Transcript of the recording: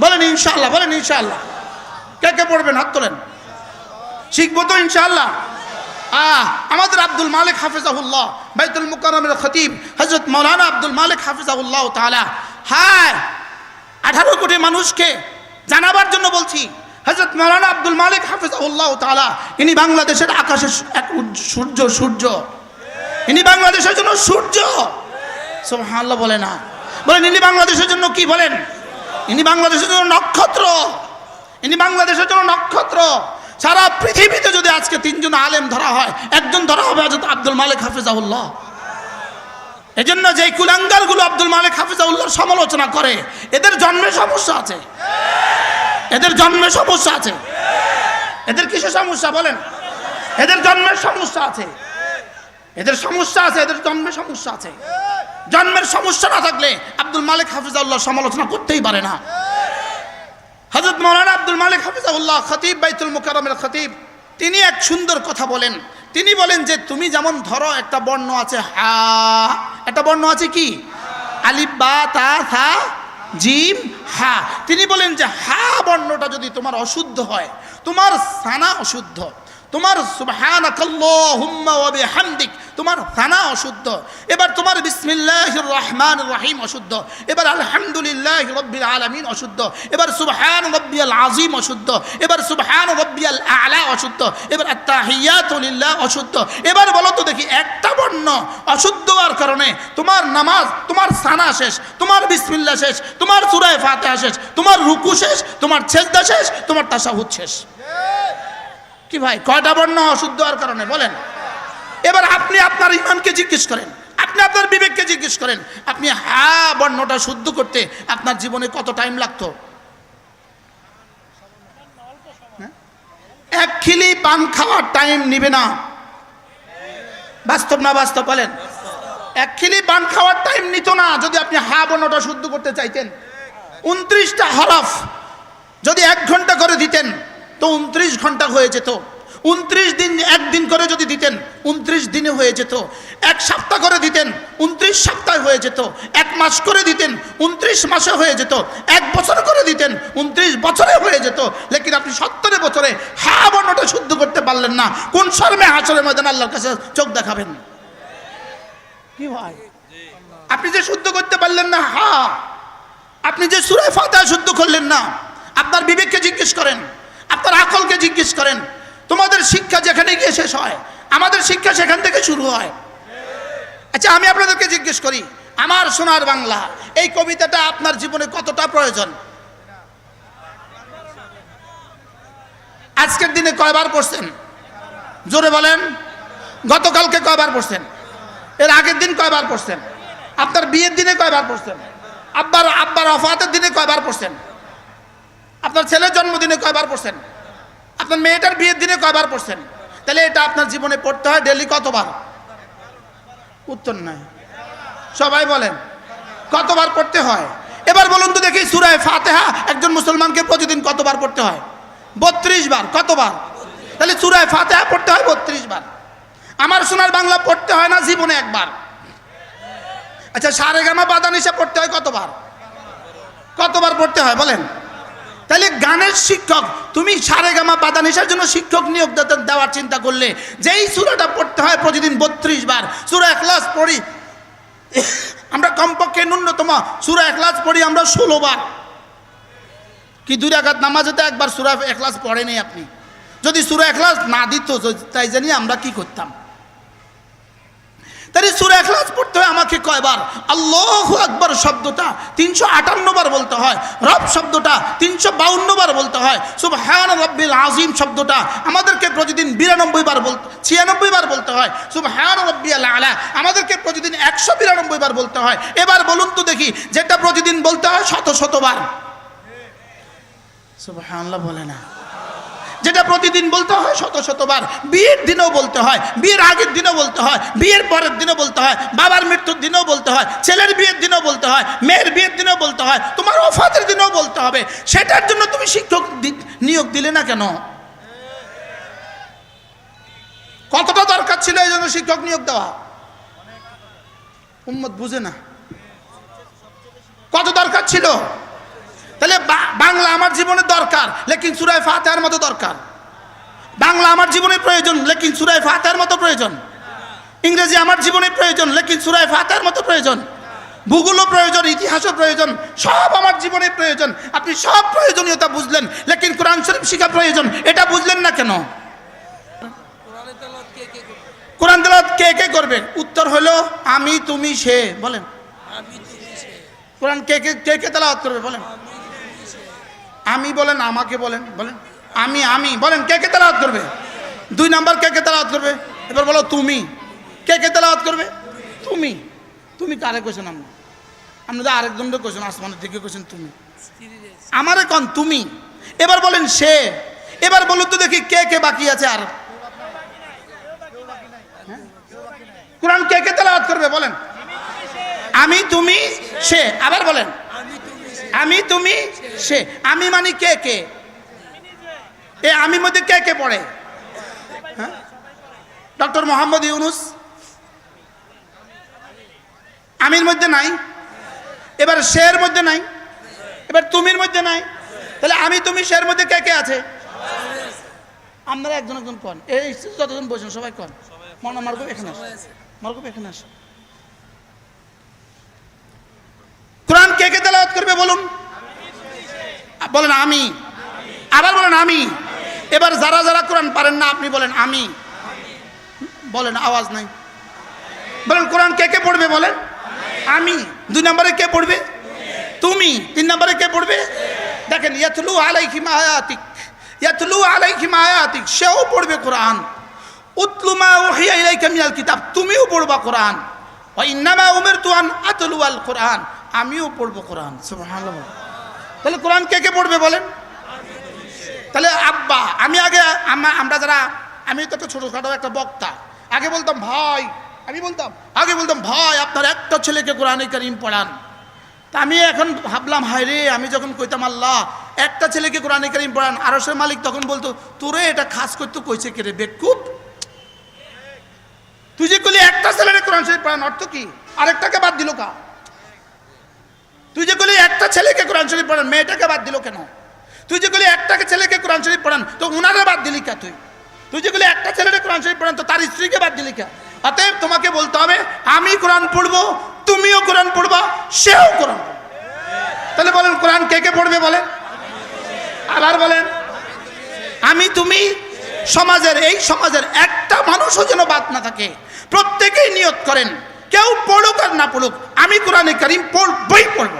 বলেন ইনশাল্লাহ বলেন ইনশাল্লাহ কে কে পড়বেন? হাত তোলেন। শিখব তো ইনশাআল্লাহ। আহ, আমাদের আব্দুল মালিক হাফিজাহুল্লাহ, বাইতুল মুকাররমের খতিব হজরত মৌলানা আব্দুল মালিক হাফিজাহুল্লাহ তাআলা। হায়, আঠারো কোটি মানুষকে জানাবার জন্য বলছি হজরত মৌলানা আব্দুল মালিক হাফিজাহুল্লাহ তাআলা, ইনি বাংলাদেশের আকাশের এক সূর্য সূর্য। ইনি বাংলাদেশের জন্য সূর্য। সুবহানাল্লাহ বলে না। বলেন, ইনি বাংলাদেশের জন্য কি বলেন? ইনি বাংলাদেশের জন্য নক্ষত্র। ইনি বাংলাদেশের জন্য নক্ষত্র। সারা পৃথিবীতে যদি আজকে তিনজন আলেম ধরা হয়, একজন ধরা হবে হজরত আব্দুল মালিক হাফিজাউল্লাহ এজন্য যে কুলাঙ্গারগুলো আব্দুল মালিক হাফিজাউল্লাহর সমালোচনা করে, এদের জন্মে সমস্যা আছে। এদের জন্মে সমস্যা আছে। এদের কিসের সমস্যা বলেন? এদের জন্মের সমস্যা আছে। এদের সমস্যা আছে, এদের জন্মের সমস্যা আছে। জন্মের সমস্যা না থাকলে আব্দুল মালিক হাফিজাউল্লাহ সমালোচনা করতেই পারে না। হজরত মৌলানা আব্দুল মালিক হাফিজাউল্লাহ খতিব, বাইতুল মুকাররমের খতিব, তিনি এক সুন্দর কথা বলেন। তিনি বলেন যে, তুমি যেমন ধরো, একটা বর্ণ আছে হা। একটা বর্ণ আছে কি? আলিফ, বা, তা, থা, জিম, হা। তিনি বলেন যে, হা বর্ণটা যদি তোমার অশুদ্ধ হয়, তোমার সানা অশুদ্ধ। তোমার বিহামদিক, তোমার সানা অশুদ্ধ। এবার তোমার বিসমিল্লাহির রহমান রহিম অশুদ্ধ। এবার আলহামদুলিল্লাহ রব্বিল আলামিন অশুদ্ধ। এবার সুবহান রব্বিয়াল আজিম অশুদ্ধ। এবার সুবহান রব্বিয়াল আলা অশুদ্ধ। এবার আত্তাহিয়াতু লিল্লাহ অশুদ্ধ। এবার বলো তো দেখি একটা বর্ণ অশুদ্ধ হওয়ার কারণে তোমার নামাজ, তোমার সানা শেষ, তোমার বিসমিল্লাহ শেষ, তোমার সুরায় ফাতিহা শেষ, তোমার রুকু শেষ, তোমার সেজদা শেষ, তোমার তাশাহুদ শেষ। কি ভাই? কয়টা বর্ণ অশুদ্ধ হওয়ার কারণে? বলেন। এবার আপনি আপনার ইমানকে জিজ্ঞেস করেন। আপনি আপনার বিবেককে জিজ্ঞেস করেন, আপনি হা বর্ণটা শুদ্ধ করতে আপনার জীবনে কত টাইম লাগতো? হ্যাঁ? এক খিলি পান খাওয়ার টাইম নিবে না। বাস্তব না বাস্তব বলেন? এক খিলি পান খাওয়ার টাইম নিত না, যদি আপনি হা বর্ণটা শুদ্ধ করতে চাইতেন। উনত্রিশটা হরফ যদি এক ঘণ্টা করে দিতেন। তো উনত্রিশ ঘণ্টা হয়ে যেত। উনত্রিশ দিন একদিন করে যদি দিতেন, উনত্রিশ দিনে হয়ে যেত। এক সপ্তাহ করে দিতেন, উনত্রিশ সপ্তাহ হয়ে যেত। এক মাস করে দিতেন, উনত্রিশ মাসে হয়ে যেত। এক বছর করে দিতেন, উনত্রিশ বছরে হয়ে যেত। লেকিন আপনি সত্তরে বছরে হা বর্ণটা শুদ্ধ করতে পারলেন না। কোন শর্মে হাসরের ময়দান আল্লাহর কাছে চোখ দেখাবেন? কি হয় আপনি যে শুদ্ধ করতে পারলেন না, হা। আপনি যে সুরে ফাতা শুদ্ধ করলেন না, আপনার বিবেককে জিজ্ঞেস করেন। আপনার আকলকে জিজ্ঞেস করেন, তোমাদের শিক্ষা যেখানে গিয়ে শেষ হয়, আমাদের শিক্ষা সেখান থেকে শুরু হয়? আচ্ছা আমি আপনাদেরকে জিজ্ঞেস করি, আমার সোনার বাংলা, এই কবিতাটা আপনার জীবনে কতটা প্রয়োজন? আজকের দিনে কয়বার পড়ছেন? জোরে বলেন। গতকালকে কয়বার পড়ছেন? এর আগের দিন কয়বার পড়ছেন? আপনার বিয়ের দিনে কয়বার পড়ছেন? আব্বার আব্বার অফাতের দিনে কয়বার পড়ছেন? আপনার ছেলের জন্মদিনে কয়বার পড়ছেন? আপনার মেয়েটার বিয়ের দিনে কয়বার পড়ছেন? তাহলে এটা আপনার জীবনে পড়তে হয় ডেলি কতবার? উত্তর নাই। সবাই বলেন, কতবার পড়তে হয়? এবার বলুন তো দেখি সুরায় ফাতেহা একজন মুসলমানকে প্রতিদিন কতবার পড়তে হয়? বত্রিশ বার, কতবার? তাহলে সুরায় ফাতেহা পড়তে হয় বত্রিশ বার। আমার সোনার বাংলা পড়তে হয় না জীবনে একবার। আচ্ছা সারে গামা বাদানিসা পড়তে হয় কতবার? কতবার পড়তে হয় বলেন? তাহলে গানের শিক্ষক, তুমি সারে গামা বাদানিসার জন্য শিক্ষক নিয়োগ দেওয়ার চিন্তা করলে, যেই সুরাটা পড়তে হয় প্রতিদিন বত্রিশ বার, সুরা একলাস পড়ি। আমরা কমপক্ষে ন্যূনতম সুরা একলাস পড়ি, আমরা ষোলো বার। কি দুই রাখাত নামাজে তো একবার সুরা একলাস পড়েনি আপনি। যদি সুরা একলাস না দিত, তাই জানি আমরা কি করতাম। তাহলে সুরা এখলাস পড়তে হয় আমাকে কয়বার? আল্লাহ আকবর শব্দটা তিনশো আটান্ন বার বলতে হয়। রব শব্দটা তিনশো বাউন্ন বার বলতে হয়। সুবহান রব্বিল আজিম শব্দটা আমাদেরকে প্রতিদিন বিরানব্বই বার বলতে ছিয়ানব্বই বার বলতে হয়। সুবহান রব্বিয়াল আলা আমাদেরকে প্রতিদিন একশো বিরানব্বই বার বলতে হয়। এবার বলুন তো দেখি, যেটা প্রতিদিন বলতে হয় শত শতবার সুবহানাল্লাহ বলে না। যেটা প্রতিদিন বলতে হয়, শত শতবার। বিয়ের দিনেও বলতে হয়, বিয়ের আগের দিনও বলতে হয়, বিয়ের পরের দিনও বলতে হয়, বাবার মৃত্যুর দিনেও বলতে হয়, ছেলের বিয়ের দিনেও বলতে হয়, মেয়ের বিয়ের দিনেও বলতে হয়, তোমার অফাতের দিনেও বলতে হবে। সেটার জন্য তুমি শিক্ষক নিয়োগ দিলে না কেন? কতটা দরকার ছিল এই জন্য শিক্ষক নিয়োগ দেওয়া? উম্মত বুঝে না। কত দরকার ছিল? বাংলা আমার জীবনে দরকার, লেকিন সুরায় ফাতেহার মতো দরকার। বাংলা আমার জীবনে প্রয়োজন, লেকিন সুরায় ফাতেহার মতো প্রয়োজন। ইংরেজি আমার জীবনে প্রয়োজন, লেকিন সুরায় ফাতেহার মতো প্রয়োজন। ভূগোলও প্রয়োজন, ইতিহাসও প্রয়োজন, সব আমার জীবনে প্রয়োজন। আপনি সব প্রয়োজনীয়তা বুঝলেন, লেকিন কোরআন শরীফ শিখা প্রয়োজন, এটা বুঝলেন না কেন? কোরআন তেলাওয়াত কে কে করবে? উত্তর হলো, আমি তুমি সে, বলেন। কোরআন কে কে কে কে তেলাওয়াত করবে, বলেন। আমি বলেন, আমাকে বলেন বলেন। আমি আমি, বলেন, কে কে তেলাওয়াত করবে? দুই নাম্বার কে কে তেলাওয়াত করবে? এবার বলো, তুমি। কে কে তেলাওয়াত করবে? তুমি। তুমি কারে কোয়েছেন আমরা? আমরা তো আরেকজনকে কোয়েছেন আসমানের দিকে কোয়েছেন তুমি। আমারে কন, তুমি। এবার বলেন, সে। এবার বলুন তো দেখি, কে কে বাকি আছে আর? হ্যাঁ? কোরআন কে কে তেলাওয়াত করবে, বলেন। আমি, তুমি, সে। আবার বলেন। আমি, তুমি? সে, আমি মানে কে কে? এ, আমি মধ্যে কে কে পড়ে? ডক্টর মোহাম্মদ ইউনুস? আমির মধ্যে নাই। এবার শের মধ্যে নাই। এবার তুমির মধ্যে নাই। তাহলে আমি, তুমি শের মধ্যে কে কে আছে? আপনারা একজন একজন কন। এই যতজন বসেন, সবাই কন। মনে মার্গব এখানে আস। মার্গব এখানে আস। কোরআন কে কে তেলাওয়াত করবে? বলুন আমি। আবার বলেন আমি। এবার যারা যারা কোরআন পারেন না, আপনি বলেন আমি। বলেন, আওয়াজ নাই। বলেন, কোরআন কে কে পড়বে বলেন? আমি। দুই নম্বরে কে পড়বে? তুমি। তিন নম্বরে কে পড়বে? দেখেন, ইয়াতলু আলাইহিম আয়াতিক। ইয়াতলু আলাইহিম আয়াতিক, সেও পড়বে কোরআন। উতলুমা ওহিয়া ইলাইকা মিনাল কিতাব, তুমিও পড়বা কোরআন। ওয়া ইন্নামা উমিরতু আন আতলু আল কোরআন, আমিও পড়ব কোরআন। সুবহানাল্লাহ। তাহলে কোরআন কে কে পড়বে বলেন? তাহলে আব্বা, আমি আগে আমরা যারা, আমি তো একটা ছোটোখাটো একটা বক্তা। আগে বলতাম, ভাই, আমি বলতাম, আগে বলতাম, ভাই, আপনার একটা ছেলেকে কোরআনে করিম পড়ান। তা আমি এখন ভাবলাম, হায় রে, আমি যখন কইতাম, আল্লাহ, একটা ছেলেকে কোরআনে করিম পড়ান। আরসের মালিক তখন বলতো, তোরে এটা খাস করতে কইছে কে রে, বেকুব? তুই যে কলি একটা ছেলেরে কোরআন শরীফ পড়ান, অর্থ কি? আরেকটাকে বাদ দিল কা? তুই যে কলি একটা ছেলেকে কোরআন শরীফ পড়ান, মেয়েটাকে বাদ দিল কেন? তুই যে কলি একটাকে ছেলেকে কোরআন শরীফ পড়ান, তো উনারে বাদ দিলি কে তুই? তুই যে কলি একটা ছেলেকে কোরআন শরীফ পড়ান, তো তার স্ত্রীকে বাদ দিলি কা? অতএব তোমাকে বলতে হবে, আমি কোরআন পড়ব, তুমিও কোরআন পড়বা, সেও কোরআন তাহলে বলেন, কোরআন কে কে পড়বে বলেন? আবার বলেন, আমি তুমি সমাজের, এই সমাজের একটা মানুষও যেন বাদ না থাকে। প্রত্যেকেই নিয়ত করেন, কেউ পড়ুক আর না পড়ুক, আমি কোরআনে করিম পড়বই পড়ব।